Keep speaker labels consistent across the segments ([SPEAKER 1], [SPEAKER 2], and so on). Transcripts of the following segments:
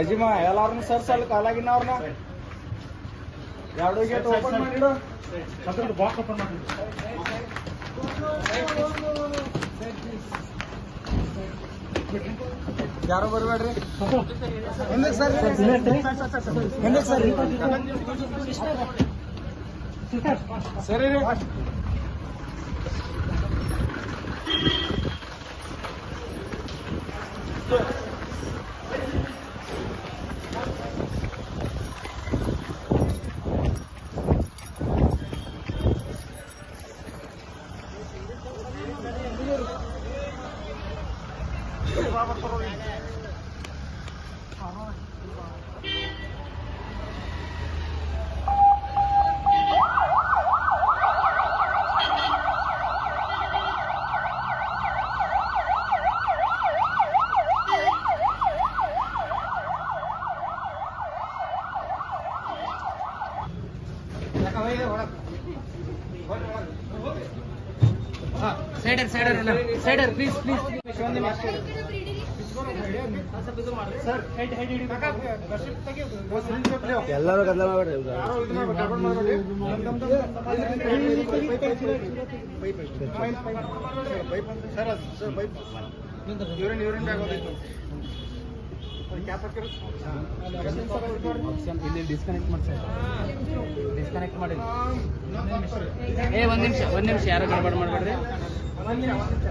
[SPEAKER 1] ಅಜಿಮ ಎಲ್ಲಾರನ್ನ sirs ಅಲ್ಲಿ ಕಾಲಾಗಿನ ಅವ್ರನ್ನ ಎರಡು ಗೇಟ್ ಓಪನ್ ಮಾಡಿಡು
[SPEAKER 2] ಬಾಕ್ಸ್ ಓಪನ್ ಮಾಡಿ
[SPEAKER 1] ಯಾರು ಬರಬೇಡ್ರಿ ಹಿಂದಕ್ಕೆ ಸರ್ ಹಿಂದಕ್ಕೆ ಸರ್ ಸರಿ ರೀ
[SPEAKER 3] Bueno, bueno. ಸೈಡರ್ ಸೈಡರ್ ಸೈಡರ್ ಪ್ಲೀಸ್ ಪ್ಲೀಸ್
[SPEAKER 1] ಎಲ್ಲರೂ ಗದ್ದಲ ಮಾಡ್ಬೇಡ್ರಿ.
[SPEAKER 3] ಇಲ್ಲಿ ಡಿಸ್ಕನೆಕ್ಟ್ ಮಾಡ್ಸಾ ಡಿಸ್ಕನೆಕ್ಟ್ ಮಾಡಿ ಏ ಒಂದು ನಿಮಿಷ ಒಂದು ನಿಮಿಷ ಯಾರು ಗಡ್ಬಡ್ ಮಾಡ್ಬೇಡ್ರಿ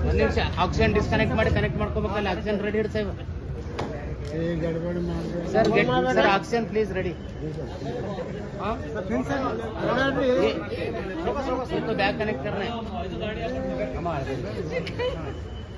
[SPEAKER 3] ಒಂದು ನಿಮಿಷ ಆಕ್ಸಿಜನ್ ಡಿಸ್ಕನೆಕ್ಟ್ ಮಾಡಿ ಕನೆಕ್ಟ್ ಮಾಡ್ಕೋಬೇಕಲ್ಲ ಆಕ್ಸಿಜನ್ ರೆಡಿ ಇಡ್ Saheb
[SPEAKER 1] sir sir oxygen please ready bag connect Karni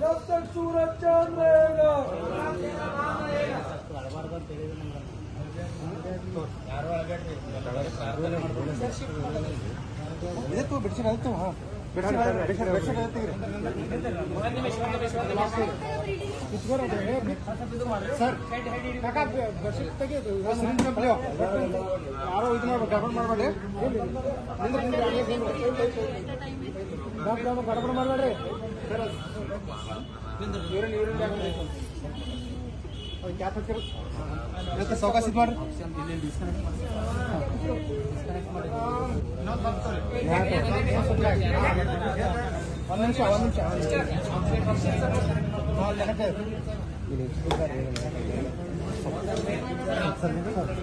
[SPEAKER 1] doctor Suraj ಚಂದ್ರೇಗ ಇದಕ್ಕೂ ಬಿಡಿಸಿ ಆಯ್ತು ಹಾಂ ಸರ್ ಕಾಕ ಬೆಡ್ಶೀಟ್ ತೆಗೆದು ಯಾರೋ ಇದನ್ನ ಗಡಬಡ ಮಾಡಬೇಡಿ ಗಡಬಡ ಮಾಡಬೇಡ್ರಿ ಯೂರಿನ್ ಯೂರಿನ್ ಕ್ಯಾಪ್ ಹಾಕಿರು ಇವತ್ತು ಸೌಕಾಸ ಇದು ಮಾಡ್ರಿ ಒಂದು ನಿಮಿಷ ಒಂದು ನಿಮಿಷ ಸೋಗ ಸೋಗ ಸೋಗ
[SPEAKER 2] ಇದು ಗಾಡಿ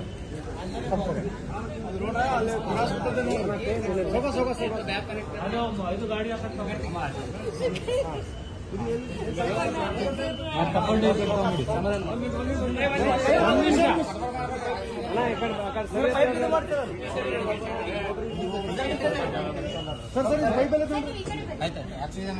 [SPEAKER 1] sir sir Bible
[SPEAKER 3] ready oxygen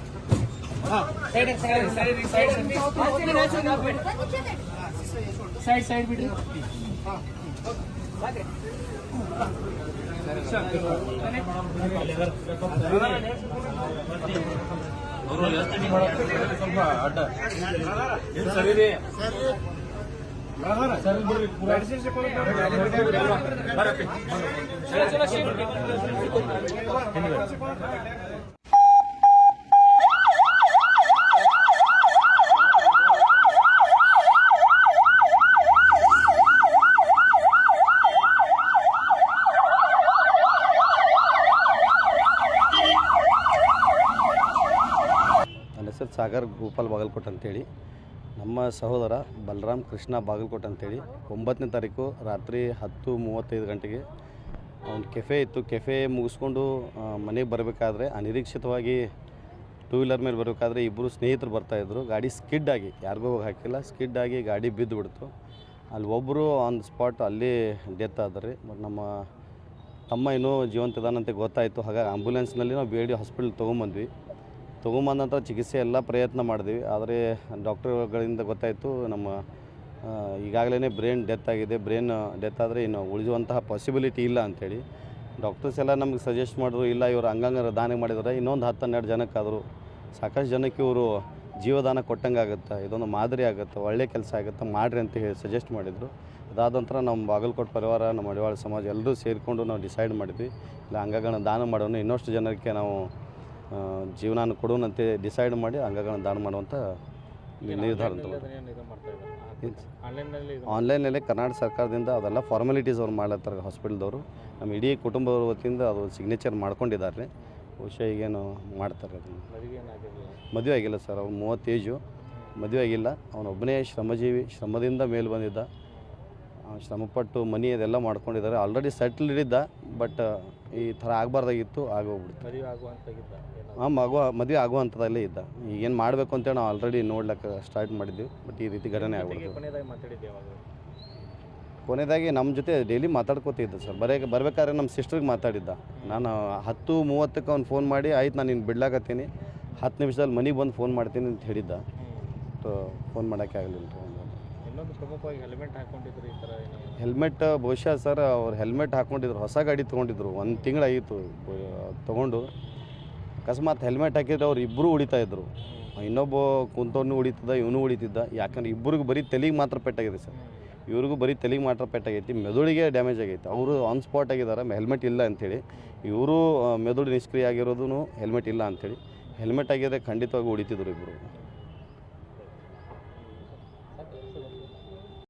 [SPEAKER 3] side side side side ಸರಿ
[SPEAKER 4] ನನ್ನ ಸಾಗರ್ ಗೋಪಾಲ್ ಬಾಗಲ್ಕೋಟ್ ಅಂತೇಳಿ, ನಮ್ಮ ಸಹೋದರ ಬಲರಾಮ್ ಕೃಷ್ಣ ಬಾಗಲ್ಕೋಟ್ ಅಂತೇಳಿ, ಒಂಬತ್ತನೇ ತಾರೀಕು ರಾತ್ರಿ ಹತ್ತು ಮೂವತ್ತೈದು ಗಂಟೆಗೆ ಒಂದು ಕೆಫೆ ಇತ್ತು. ಕೆಫೆ ಮುಗಿಸ್ಕೊಂಡು ಮನೆಗೆ ಬರಬೇಕಾದ್ರೆ ಅನಿರೀಕ್ಷಿತವಾಗಿ ಟೂ ವೀಲರ್ ಮೇಲೆ ಬರಬೇಕಾದ್ರೆ ಇಬ್ಬರು ಸ್ನೇಹಿತರು ಬರ್ತಾಯಿದ್ರು ಗಾಡಿ ಸ್ಕಿಡ್ ಆಗಿ, ಯಾರಿಗೂ ಹಾಕಿಲ್ಲ. ಸ್ಕಿಡ್ ಆಗಿ ಗಾಡಿ ಬಿದ್ದು ಬಿಡ್ತು ಅಲ್ಲಿ ಒಬ್ಬರು ಆನ್ ಸ್ಪಾಟ್ ಅಲ್ಲಿ ಡೆತ್ ಆದ್ರಿ. ಬಟ್ ನಮ್ಮ ತಮ್ಮ ಇನ್ನೂ ಜೀವಂತ ಇದಾನಂತೆ ಗೊತ್ತಾಯಿತು. ಹಾಗಾಗಿ ಆಂಬುಲೆನ್ಸ್ನಲ್ಲಿ ನಾವು ಬಿ ಎ ಡಿ ಹಾಸ್ಪಿಟಲ್ ತೊಗೊಂಬಂದ್ವಿ. ತೊಗೊಂಬಂದ ನಂತರ ಚಿಕಿತ್ಸೆ ಎಲ್ಲ ಪ್ರಯತ್ನ ಮಾಡಿದ್ವಿ. ಆದರೆ ಡಾಕ್ಟರ್ಗಳಿಂದ ಗೊತ್ತಾಯಿತು ನಮ್ಮ ಈಗಾಗಲೇ ಬ್ರೈನ್ ಡೆತ್ ಆಗಿದೆ. ಬ್ರೈನ್ ಡೆತ್ ಆದರೆ ಇನ್ನು ಉಳಿಸುವಂತಹ ಪಾಸಿಬಿಲಿಟಿ ಇಲ್ಲ ಅಂಥೇಳಿ ಡಾಕ್ಟರ್ಸ್ ಎಲ್ಲ ನಮಗೆ ಸಜೆಸ್ಟ್ ಮಾಡಿದ್ರು, ಇಲ್ಲ ಇವರು ಅಂಗಾಂಗ ದಾನ ಮಾಡಿದರೆ. ಇನ್ನೊಂದು ಹತ್ತು ಹನ್ನೆರಡು ಜನಕ್ಕಾದರೂ ಸಾಕಷ್ಟು ಜನಕ್ಕೆ ಇವರು ಜೀವದಾನ ಕೊಟ್ಟಂಗೆ ಆಗುತ್ತೆ. ಇದೊಂದು ಮಾದರಿ ಆಗುತ್ತೆ, ಒಳ್ಳೆ ಕೆಲಸ ಆಗುತ್ತೆ, ಮಾಡಿರಿ ಅಂತ ಹೇಳಿ ಸಜೆಸ್ಟ್ ಮಾಡಿದರು. ಅದಾದ ನಂತರ ನಮ್ಮ ಬಾಗಲಕೋಟೆ ಪರಿವಾರ, ನಮ್ಮ ಅಡಿವಾಳ ಸಮಾಜ ಎಲ್ಲರೂ ಸೇರಿಕೊಂಡು ನಾವು ಡಿಸೈಡ್ ಮಾಡಿದ್ವಿ, ಇಲ್ಲ ಅಂಗಗಳನ್ನ ದಾನ ಮಾಡೋಣ. ಇನ್ನಷ್ಟು ಜನಕ್ಕೆ ನಾವು ಜೀವನಾನ ಕೊಡುವಂತೆ ಡಿಸೈಡ್ ಮಾಡಿ ಅಂಗಗಳನ್ನು ದಾನ ಮಾಡುವಂಥ ನಿರ್ಧಾರ. ಆನ್ಲೈನಲ್ಲೇ ಕರ್ನಾಟಕ ಸರ್ಕಾರದಿಂದ ಅದೆಲ್ಲ ಫಾರ್ಮಾಲಿಟೀಸ್ ಅವ್ರು ಮಾಡ್ಲತ್ತಾರೆ ಹಾಸ್ಪಿಟಲ್ದವರು ನಮ್ಮ ಇಡೀ ಕುಟುಂಬದ ವತಿಯಿಂದ ಅದು ಸಿಗ್ನೇಚರ್ ಮಾಡ್ಕೊಂಡಿದ್ದಾರೆ. ಬಹುಶಃ ಈಗೇನು ಮಾಡ್ತಾರೆ ಅದನ್ನು. ಮದುವೆ ಆಗಿಲ್ಲ ಸರ್ ಅವ್ನು ಮೂವತ್ತೇಜು ಏಜು ಮದುವೆ ಆಗಿಲ್ಲ. ಅವನೊಬ್ಬನೇ ಶ್ರಮಜೀವಿ ಶ್ರಮದಿಂದ ಮೇಲೆ ಬಂದಿದ್ದ. ಶ್ರಮಪಟ್ಟು ಮನಿ ಅದೆಲ್ಲ ಮಾಡ್ಕೊಂಡಿದ್ದಾರೆ. ಆಲ್ರೆಡಿ ಸೆಟ್ಲ್ ಇದ್ದ ಬಟ್ ಈ ಥರ ಆಗಬಾರ್ದಾಗಿತ್ತು ಆಗೋಗ್ಬಿಡ್ತು. ಹಾಂ ಮಗು ಮದುವೆ ಆಗುವಂಥದ್ದಲ್ಲೇ ಇದ್ದ. ಈಗೇನು ಮಾಡಬೇಕು ಅಂತೇಳಿ ನಾವು ಆಲ್ರೆಡಿ ನೋಡ್ಲಿಕ್ಕೆ ಸ್ಟಾರ್ಟ್ ಮಾಡಿದ್ವಿ ಬಟ್ ಈ ರೀತಿ ಘಟನೆ ಆಗ್ಬಿಡ್ತು. ಕೊನೆಯದಾಗಿ ನಮ್ಮ ಜೊತೆ ಡೈಲಿ ಮಾತಾಡ್ಕೋತಿದ್ದ ಸರ್ ಬರೇ ಬರ್ಬೇಕಾದ್ರೆ ನಮ್ಮ ಸಿಸ್ಟರ್ಗೆ ಮಾತಾಡಿದ್ದ. ನಾನು ಹತ್ತು ಮೂವತ್ತಕ್ಕೆ ಅವ್ನು ಫೋನ್ ಮಾಡಿ ಆಯ್ತು ನಾನು ನಿನ್ನ ಬಿಡ್ಲಾಕತ್ತೀನಿ ಹತ್ತು ನಿಮಿಷದಲ್ಲಿ ಮನೆಗೆ ಬಂದು ಫೋನ್ ಮಾಡ್ತೀನಿ ಅಂತ ಹೇಳಿದ್ದ. ಫೋನ್ ಮಾಡೋಕ್ಕೆ ಆಗಲಿಲ್ಲ
[SPEAKER 2] ಹೆಲ್ಮೆಟ್ ಹಾಕೊಂಡಿದ್ರು
[SPEAKER 4] ಬಹುಶಃ ಸರ್ ಅವ್ರು ಹೆಲ್ಮೆಟ್ ಹಾಕ್ಕೊಂಡಿದ್ರು ಹೊಸ ಗಾಡಿ ತೊಗೊಂಡಿದ್ರು, ಒಂದು ತಿಂಗಳಾಗಿತ್ತು ತೊಗೊಂಡು. ಅಕಸ್ಮಾತ್ ಹೆಲ್ಮೆಟ್ ಹಾಕಿದ್ರೆ ಅವ್ರು ಇಬ್ಬರು ಉಳಿತಾ ಇದ್ರು. ಇನ್ನೊಬ್ಬ ಕುಂತವ್ನು ಉಳಿತಿದ್ದ ಇವನು ಉಳಿತಿದ್ದ ಯಾಕಂದ್ರೆ ಇಬ್ಬರಿಗೂ ಬರೀ ತಲೆಗೆ ಮಾತ್ರ ಪೆಟ್ಟಾಗಿದೆ ಸರ್ ಇವ್ರಿಗೂ ಬರೀ ತಲೆಗೆ ಮಾತ್ರ ಪೆಟ್ಟಾಗೈತಿ, ಮೆದುಳಿಗೆ ಡ್ಯಾಮೇಜ್ ಆಗೈತೆ. ಅವರು ಆನ್ ಸ್ಪಾಟ್ ಆಗಿದ್ದಾರೆ ಹೆಲ್ಮೆಟ್ ಇಲ್ಲ ಅಂಥೇಳಿ ಇವರು ಮೆದುಳು ನಿಷ್ಕ್ರಿಯ ಆಗಿರೋದು ಹೆಲ್ಮೆಟ್ ಇಲ್ಲ ಅಂಥೇಳಿ ಹೆಲ್ಮೆಟ್ ಆಗಿದ್ರೆ ಖಂಡಿತವಾಗಿ ಉಳಿತಿದ್ರು ಇಬ್ಬರು